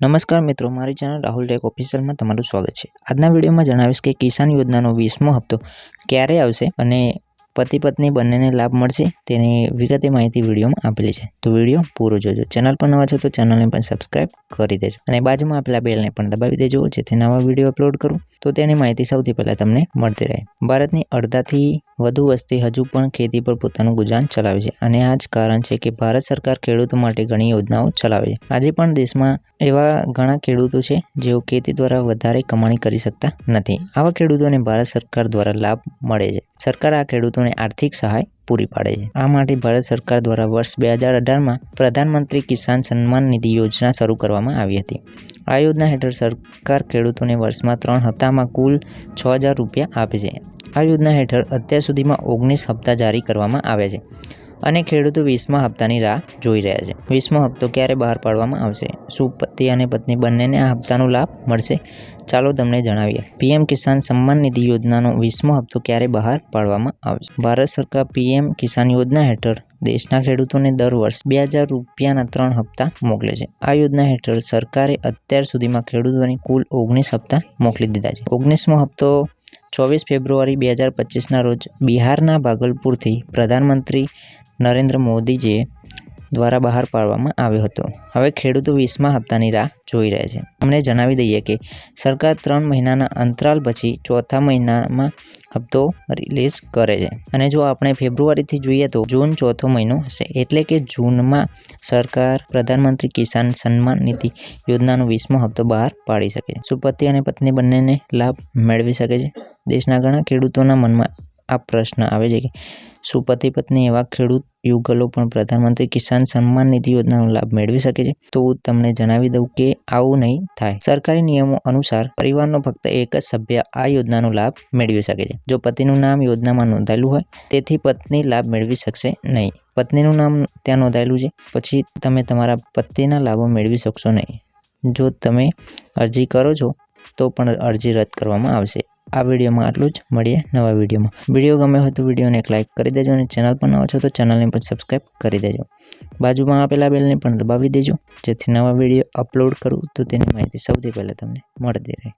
નમસ્કાર મિત્રો, મારી ચેનલ રાહુલ ટેક ઓફિશિયલમાં તમારું સ્વાગત છે. આજના વિડીયોમાં જણાવીશ કે કિસાન યોજનાનો વીસમો હપ્તો ક્યારે આવશે અને પતિ પત્ની બંનેને લાભ મળશે તેની વિગતે માહિતી વિડીયોમાં આપેલી છે. તો વીડિયો પૂરો જોજો. ચેનલ પર નવા છો તો ચેનલને પણ સબસ્ક્રાઇબ કરી દેજો અને બાજુમાં આપેલા બેલને પણ દબાવી દેજો જેથી નવા વીડિયો અપલોડ કરું તો તેની માહિતી સૌથી પહેલાં તમને મળતી રહે. ભારતની અડધાથી વધુ વસ્તી હજુ પણ ખેતી પર પોતાનું ગુજરાન ચલાવે છે. અને આ જ કારણ છે કે ભારત સરકાર ખેડૂતો માટે ઘણી યોજનાઓ ચલાવે છે. આજે પણ દેશમાં એવા ઘણા ખેડૂતો છે જેઓ ખેતી દ્વારા વધારે કમાણી કરી શકતા નથી. આવા ખેડૂતોને ભારત સરકાર દ્વારા લાભ મળે છે. સરકાર આ ખેડૂતોને આર્થિક સહાય પૂરી પાડે છે. આ માટે ભારત સરકાર દ્વારા વર્ષ બે હજાર અઢારમાં પ્રધાનમંત્રી કિસાન સન્માન નિધિ યોજના શરૂ કરવામાં આવી હતી. આ યોજના હેઠળ સરકાર ખેડૂતોને વર્ષમાં ત્રણ હપ્તામાં કુલ છ હજાર રૂપિયા આપે છે. આ યોજના હેઠળ અત્યાર સુધીમાં ઓગણીસ હપ્તા જારી કરવામાં આવ્યા છે અને ખેડૂતો વીસમા હપ્તાની રાહ જોઈ રહ્યા છે. વીસમો હપ્તો ક્યારે બહાર પાડવામાં આવશે? શું પતિ અને પત્ની બંનેને આ હપ્તાનો લાભ મળશે? ચાલો તમને જણાવીએ. પીએમ કિસાન સન્માન નિધિ યોજનાનો વીસમો હપ્તો ક્યારે બહાર પાડવામાં આવશે? ભારત સરકાર પીએમ કિસાન યોજના હેઠળ દેશના ખેડૂતોને દર વર્ષ બે હજાર રૂપિયાના ત્રણ હપ્તા મોકલે છે. આ યોજના હેઠળ સરકારે અત્યાર સુધીમાં ખેડૂતોને કુલ ઓગણીસ હપ્તા મોકલી દીધા છે. ઓગણીસમો હપ્તો ચોવીસ ફેબ્રુઆરી બે હજાર પચીસના રોજ બિહારના ભાગલપુરથી પ્રધાનમંત્રી નરેન્દ્ર મોદીજીએ દ્વારા બહાર પાડવામાં આવ્યો હતો. હવે ખેડૂતો વીસમા હપ્તાની રાહ જોઈ રહ્યા છે. અમને જણાવી દઈએ કે સરકાર ત્રણ મહિનાના અંતરાલ પછી ચોથા મહિનામાં હપ્તો રિલીઝ કરે છે. અને જો આપણે ફેબ્રુઆરીથી જોઈએ તો જૂન ચોથો મહિનો હશે. એટલે કે જૂનમાં સરકાર પ્રધાનમંત્રી કિસાન સન્માન નિધિ યોજનાનો વીસમો હપ્તો બહાર પાડી શકે છે. સુપતિ અને પત્ની બંનેને લાભ મેળવી શકે છે. દેશના ઘણા ખેડૂતોના મનમાં આ પ્રશ્ન આવે છે કે, શું પતિ પત્ની એવા ખેડૂત યુગલો પણ પ્રધાનમંત્રી કિસાન સન્માન નિધિ યોજનાનો લાભ મેળવી શકે છે? તો તમને જણાવી દઉં કે આવું નહીં થાય. સરકારી નિયમો અનુસાર પરિવારનો ફક્ત એક જ સભ્ય આ યોજનાનો લાભ મેળવી શકે છે. જો પતિનું નામ યોજનામાં નોંધાયેલું હોય, તેથી પત્ની લાભ મેળવી શકશે નહીં. પત્નીનું નામ ત્યાં નોંધાયેલું છે, પછી તમે તમારા પતિના લાભો મેળવી શકશો નહીં. જો તમે અરજી કરો છો, તો પણ અરજી રદ કરવામાં આવશે. આ વિડીયોમાં આટલું જ. મળીએ નવા વિડીયોમાં. વીડિયો ગમે હોય તો વિડીયોને એક લાઇક કરી દેજો અને ચેનલ પર નવા છો તો ચેનલને પણ સબસ્ક્રાઈબ કરી દેજો. બાજુમાં આપેલા બેલને પણ દબાવી દેજો. જેથી નવા વીડિયો અપલોડ કરું તો તેની માહિતી સૌથી પહેલાં તમને મળતી રહે.